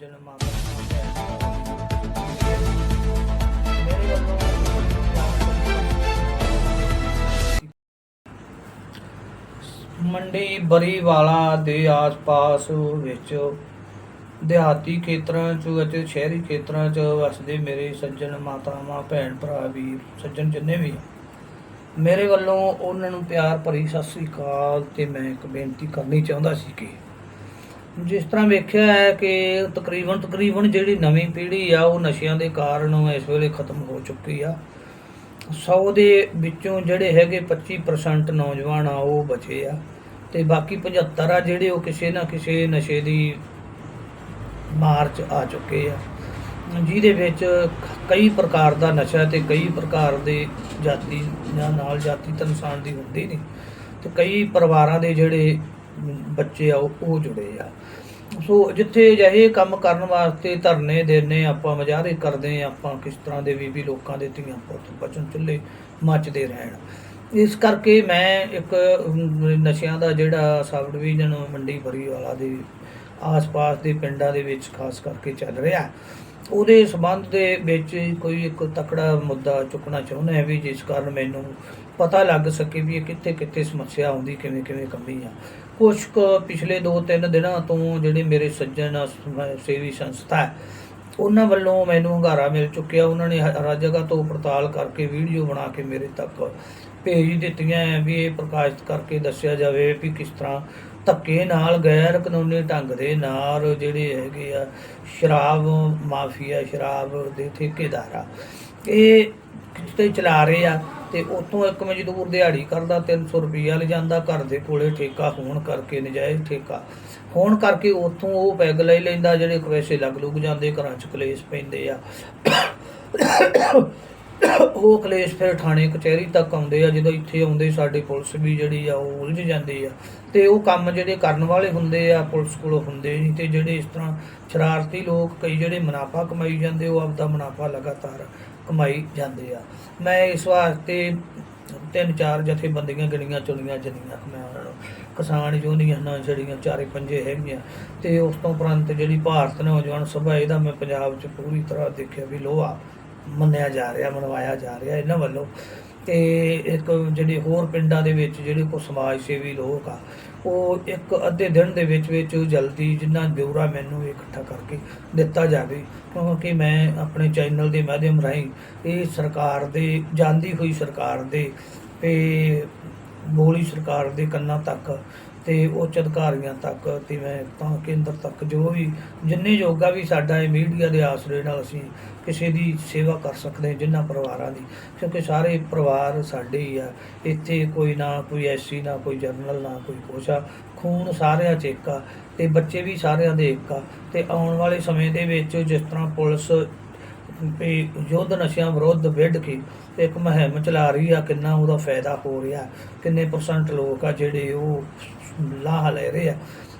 ਸੱਜਣ ਮੰਡੀ ਬਰੀਵਾਲਾ ਦੇ ਆਸ-ਪਾਸ ਵਿੱਚ ਦਿਹਾਤੀ ਖੇਤਰਾਂ 'ਚ ਅਤੇ ਸ਼ਹਿਰੀ ਖੇਤਰਾਂ 'ਚ ਵਸਦੇ ਮੇਰੇ ਸੱਜਣ ਮਾਤਾਵਾਂ, ਭੈਣ ਭਰਾ ਵੀ ਸੱਜਣ ਜਿੰਨੇ ਵੀ ਮੇਰੇ ਵੱਲੋਂ ਉਹਨਾਂ ਨੂੰ ਪਿਆਰ ਭਰੀ ਸਤਿ ਸ੍ਰੀ ਅਕਾਲ ਤੇ ਮੈਂ ਇੱਕ ਬੇਨਤੀ ਕਰਨੀ ਚਾਹੁੰਦਾ ਸੀ ਕਿ ਜਿਸ ਤਰ੍ਹਾਂ ਵੇਖਿਆ ਹੈ ਕਿ ਤਕਰੀਬਨ ਤਕਰੀਬਨ ਜਿਹੜੀ ਨਵੀਂ ਪੀੜ੍ਹੀ ਆ, ਉਹ ਨਸ਼ਿਆਂ ਦੇ ਕਾਰਨ ਇਸ ਵੇਲੇ ਖਤਮ ਹੋ ਚੁੱਕੀ ਆ। 100 ਦੇ ਵਿੱਚੋਂ ਜਿਹੜੇ ਹੈਗੇ 25% ਨੌਜਵਾਨ ਆ, ਉਹ ਬਚੇ ਆ। ਤੇ ਬਾਕੀ 75 ਆ ਜਿਹੜੇ ਉਹ ਕਿਸੇ ਨਾ ਕਿਸੇ ਨਸ਼ੇ ਦੀ ਮਾਰ 'ਚ ਆ ਚੁੱਕੇ ਆ। ਜਿਹਦੇ ਵਿੱਚ ਕਈ ਪ੍ਰਕਾਰ ਦਾ ਨਸ਼ਾ ਤੇ ਕਈ ਪ੍ਰਕਾਰ ਦੇ ਜਾਤੀ ਜਾਂ ਨਾਲ ਜਾਤੀ ਤਾਂ ਇਨਸਾਨ ਦੀ ਹੁੰਦੀ ਨਹੀਂ। ਤੇ ਕਈ ਪਰਿਵਾਰਾਂ ਦੇ ਜਿਹੜੇ ਬੱਚੇ ਆ, ਉਹ ਜੁੜੇ ਆ। ਸੋ ਜਿੱਥੇ ਅਜਿਹੇ ਕੰਮ ਕਰਨ ਵਾਸਤੇ ਧਰਨੇ ਦੇਣੇ ਆਪਾਂ ਮਜ਼ਾਰੇ ਕਰਦੇ ਆ, ਆਪਾਂ ਕਿਸ ਤਰ੍ਹਾਂ ਦੇ ਵੀ ਵੀ ਲੋਕਾਂ ਦੇ ਧੀਆਂ ਪੁੱਤ ਬਚਨ ਚੁੱਲੇ ਮੱਚਦੇ ਰਹਿਣ। ਇਸ ਕਰਕੇ ਮੈਂ ਇੱਕ ਨਸ਼ਿਆਂ ਦਾ ਜਿਹੜਾ ਸਬ ਡਿਵੀਜ਼ਨ ਮੰਡੀ ਬਰੀਵਾਲਾ ਦੇ ਆਸ-ਪਾਸ ਦੇ ਪਿੰਡਾਂ ਦੇ ਵਿੱਚ ਖਾਸ ਕਰਕੇ ਚੱਲ ਰਿਹਾ, ਉਹਦੇ ਸਬੰਧ ਦੇ ਵਿੱਚ ਕੋਈ ਇੱਕ ਤਕੜਾ ਮੁੱਦਾ ਚੁੱਕਣਾ ਚਾਹੁੰਦਾ ਹਾਂ ਵੀ ਜਿਸ ਕਾਰਨ ਮੈਨੂੰ ਪਤਾ ਲੱਗ ਸਕੇ ਵੀ ਇਹ ਕਿੱਥੇ ਕਿੱਥੇ ਸਮੱਸਿਆ ਆਉਂਦੀ ਕਿਵੇਂ ਕਿਵੇਂ ਕਮੀ ਆ। ਕੁਛ ਕੁ ਪਿਛਲੇ 2-3 ਦਿਨਾਂ ਤੋਂ ਜਿਹੜੇ ਮੇਰੇ ਸੱਜਣ ਸਮ- ਸੇਵੀ ਸੰਸਥਾ ਹੈ, ਉਹਨਾਂ ਵੱਲੋਂ ਮੈਨੂੰ ਹੰਗਾਰਾ ਮਿਲ ਚੁੱਕਿਆ। ਉਹਨਾਂ ਨੇ ਹ- ਹਰ ਜਗ੍ਹਾ ਤੋਂ ਪੜਤਾਲ ਕਰਕੇ ਵੀਡੀਓ ਬਣਾ ਕੇ ਮੇਰੇ ਤੱਕ ਭੇਜ ਦਿੱਤੀਆਂ ਹੈ ਵੀ ਇਹ ਪ੍ਰਕਾਸ਼ਿਤ ਕਰਕੇ ਦੱਸਿਆ ਜਾਵੇ ਵੀ ਕਿਸ ਤਰ੍ਹਾਂ ਧੱਕੇ ਨਾਲ ਗੈਰ ਕਾਨੂੰਨੀ ਢੰਗ ਦੇ ਨਾਲ ਜਿਹੜੇ ਹੈਗੇ ਆ, ਸ਼ਰਾਬ ਮਾਫੀਆ, ਸ਼ਰਾਬ ਦੇ ਠੇਕੇਦਾਰ ਆ, ਇਹ ਕਿਤੇ ਚਲਾ ਰਹੇ ਆ। ਤੇ ਉਤੋਂ ਇੱਕ ਮਜ਼ਦੂਰ ਦਿਹਾੜੀ ਕਰਦਾ 300 ਰੁਪਈਆ ਲਿਜਾਂਦਾ, ਘਰ ਦੇ ਕੋਲੇ ਠੇਕਾ ਹੋਣ ਕਰਕੇ ਨਜਾਇਜ਼ ਠੇਕਾ। ਹੋਣ ਕਰਕੇ ਉਤੋਂ ਉਹ ਪੈਗ ਲੈ ਲੈਂਦਾ, ਜਿਹੜੇ ਪੈਸੇ ਲੱਗ ਲੁੱਗ ਜਾਂਦੇ, ਘਰਾਂ 'ਚ ਕਲੇਸ਼ ਪੈਂਦੇ ਆ। ਉਹ ਕਲੇਸ਼ ਫਿਰ ਥਾਣੇ, ਕਚਹਿਰੀ ਤੱਕ ਆਉਂਦੇ ਆ, ਜਦੋਂ ਇੱਥੇ ਆਉਂਦੇ ਸਾਡੇ ਪੁਲਿਸ ਵੀ ਜਿਹੜੀ ਆ, ਉਹ ਉਲਝ ਜਾਂਦੀ ਆ। ਤੇ ਉਹ ਕੰਮ ਜਿਹੜੇ ਕਰਨ ਵਾਲੇ ਹੁੰਦੇ ਆ, ਪੁਲਿਸ ਕੋਲੋਂ ਹੁੰਦੇ ਨਹੀਂ, ਤੇ ਜਿਹੜੇ ਇਸ ਤਰ੍ਹਾਂ ਸ਼ਰਾਰਤੀ ਲੋਕ ਕਈ ਜਿਹੜੇ ਮੁਨਾਫਾ ਕਮਾਈ ਜਾਂਦੇ, ਉਹ ਆਪਦਾ ਮੁਨਾਫਾ ਲਗਾਤਾਰ ਕਮਾਈ ਜਾਂਦੇ ਆ। ਮੈਂ ਇਸ ਵਾਸਤੇ ਤਿੰਨ ਚਾਰ ਜਥੇਬੰਦੀਆਂ ਗਿਣੀਆਂ ਚੁਣੀਆਂ ਜਨੀਆਂ। ਮੈਂ ਉਹਨਾਂ ਨੂੰ ਕਿਸਾਨ ਯੂਨੀਅਨਾਂ ਜਿਹੜੀਆਂ ਚਾਰੇ ਪੰਜੇ ਹੈਗੀਆਂ। ਤੇ ਉਸ ਤੋਂ ਉਪਰੰਤ ਜਿਹੜੀ ਭਾਰਤ ਨੌਜਵਾਨ ਸਭਾ, ਇਹਦਾ ਮੈਂ ਪੰਜਾਬ 'ਚ ਪੂਰੀ ਤਰ੍ਹਾਂ ਦੇਖਿਆ ਵੀ ਲੋਹਾ ਮੰਨਿਆ ਜਾ ਰਿਹਾ, ਮਨਵਾਇਆ ਜਾ ਰਿਹਾ ਇਹਨਾਂ ਵੱਲੋਂ। ਤੇ ਇੱਕ ਜਿਹੜੇ ਹੋਰ ਪਿੰਡਾਂ ਦੇ ਵਿੱਚ ਜਿਹੜੇ ਕੋ ਸਮਾਜ ਸੇਵੀ ਲੋਕ ਆ, ਉਹ ਇੱਕ ਅੱਧੇ ਦਿਨ ਦੇ ਵਿੱਚ ਵਿੱਚ ਜਲਦੀ ਜਿੰਨਾ ਬਿਊਰਾ ਮੈਨੂੰ ਇਕੱਠਾ ਕਰਕੇ ਦਿੱਤਾ ਜਾਵੇ। ਕਿਉਂਕਿ ਮੈਂ ਆਪਣੇ ਚੈਨਲ ਦੇ ਮਾਧਿਅਮ ਰਾਹੀਂ ਇਹ ਸਰਕਾਰ ਦੇ, ਜਾਂਦੀ ਹੋਈ ਸਰਕਾਰ ਦੇ ਤੇ ਬੋਲੀ ਸਰਕਾਰ ਦੇ ਕੰਨਾਂ ਤੱਕ ਤੇ ਉੱਚ ਅਧਿਕਾਰੀਆਂ ਤੱਕ ਤੇ ਮੈਂ ਤਾਂ ਕੇਂਦਰ ਤੱਕ ਜੋ ਵੀ, ਜਿੰਨੇ ਯੋਗਾ ਵੀ ਸਾਡਾ ਇਹ ਮੀਡੀਆ ਦੇ ਆਸਰੇ ਨਾਲ ਅਸੀਂ ਕਿਸੇ ਦੀ ਸੇਵਾ ਕਰ ਸਕਦੇ ਹਾਂ ਜਿਨ੍ਹਾਂ ਪਰਿਵਾਰਾਂ ਦੀ, ਕਿਉਂਕਿ ਸਾਰੇ ਪਰਿਵਾਰ ਸਾਡੇ ਹੀ ਆ। ਇੱਥੇ ਕੋਈ ਨਾ ਕੋਈ ਐਸੀ ਨਾ ਕੋਈ ਜਰਨਲ ਨਾ ਕੋਈ ਕੋਸ਼ਾ ਖੂਨ ਸਾਰਿਆਂ ਚ ਇੱਕ ਆ ਤੇ ਬੱਚੇ ਵੀ ਸਾਰਿਆਂ ਦੇ ਇੱਕ ਆ। ਤੇ ਆਉਣ ਵਾਲੇ ਸਮੇਂ ਦੇ ਵਿੱਚ ਜਿਸ ਤਰ੍ਹਾਂ ਪੁਲਿਸ ਵੀ ਯੁੱਧ ਨਸ਼ਿਆਂ ਵਿਰੁੱਧ ਵਿੱਢ ਕੇ ਇੱਕ ਮੁਹਿੰਮ ਚਲਾ ਰਹੀ ਆ, ਕਿੰਨਾ ਉਹਦਾ ਫਾਇਦਾ ਹੋ ਰਿਹਾ, ਕਿੰਨੇ ਪਰਸੈਂਟ ਲੋਕ ਆ ਜਿਹੜੇ ਉਹ ਲਾਹ ਲੈ ਰਹੇ ਆ।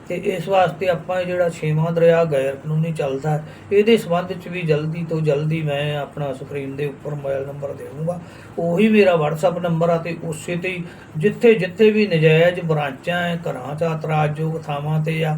ਤੇ ਇਸ ਵਾਸਤੇ ਆਪਾਂ ਜਿਹੜਾ ਛੇਵਾਂ ਦਰਿਆ ਗੈਰ ਕਾਨੂੰਨੀ ਚੱਲਦਾ, ਇਹਦੇ ਸੰਬੰਧ ਵਿੱਚ ਵੀ ਜਲਦੀ ਤੋਂ ਜਲਦੀ ਮੈਂ ਆਪਣਾ ਸਕਰੀਨ ਦੇ ਉੱਪਰ ਮੋਬਾਈਲ ਨੰਬਰ ਦੇਵਾਂਗਾ ਉਹੀ ਮੇਰਾ WhatsApp ਨੰਬਰ ਆ ਤੇ ਉਸੇ ਤੇ ਜਿੱਥੇ ਜਿੱਥੇ ਵੀ ਨਜਾਇਜ਼ ਬ੍ਰਾਂਚਾਂ ਹੈ, ਘਰਾਂ 'ਚ ਇਤਰਾਜ਼ਯੋਗ ਥਾਵਾਂ ਤੇ ਆ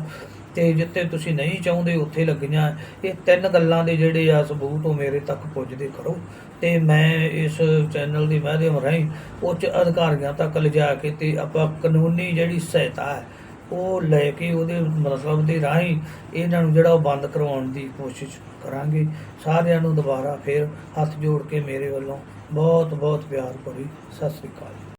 ਤੇ ਜਿੱਥੇ ਤੁਸੀਂ ਨਹੀਂ ਚਾਹੁੰਦੇ, ਉੱਥੇ ਲੱਗੀਆਂ। ਇਹ ਤਿੰਨ ਗੱਲਾਂ ਦੇ ਜਿਹੜੇ ਆ ਸਬੂਤ ਉਹ ਮੇਰੇ ਤੱਕ ਪੁੱਜਦੇ ਕਰੋ। ਤੇ ਮੈਂ ਇਸ ਚੈਨਲ ਦੀ ਮਾਧਿਅਮ ਰਾਹੀਂ ਉੱਚ ਅਧਿਕਾਰੀਆਂ ਤੱਕ ਲਿਜਾ ਕੇ ਤੇ ਆਪਾਂ ਕਾਨੂੰਨੀ ਜਿਹੜੀ ਸਹਾਇਤਾ ਹੈ, ਉਹ ਲੈ ਕੇ ਉਹਦੇ ਮਤਲਬ ਦੇ ਰਾਹੀਂ ਇਹਨਾਂ ਨੂੰ ਜਿਹੜਾ ਉਹ ਬੰਦ ਕਰਵਾਉਣ ਦੀ ਕੋਸ਼ਿਸ਼ ਕਰਾਂਗੇ। ਸਾਰਿਆਂ ਨੂੰ ਦੁਬਾਰਾ ਫਿਰ ਹੱਥ ਜੋੜ ਕੇ ਮੇਰੇ ਵੱਲੋਂ ਬਹੁਤ ਬਹੁਤ ਪਿਆਰ ਭਰੀ ਸਤਿ ਸ੍ਰੀ ਅਕਾਲ।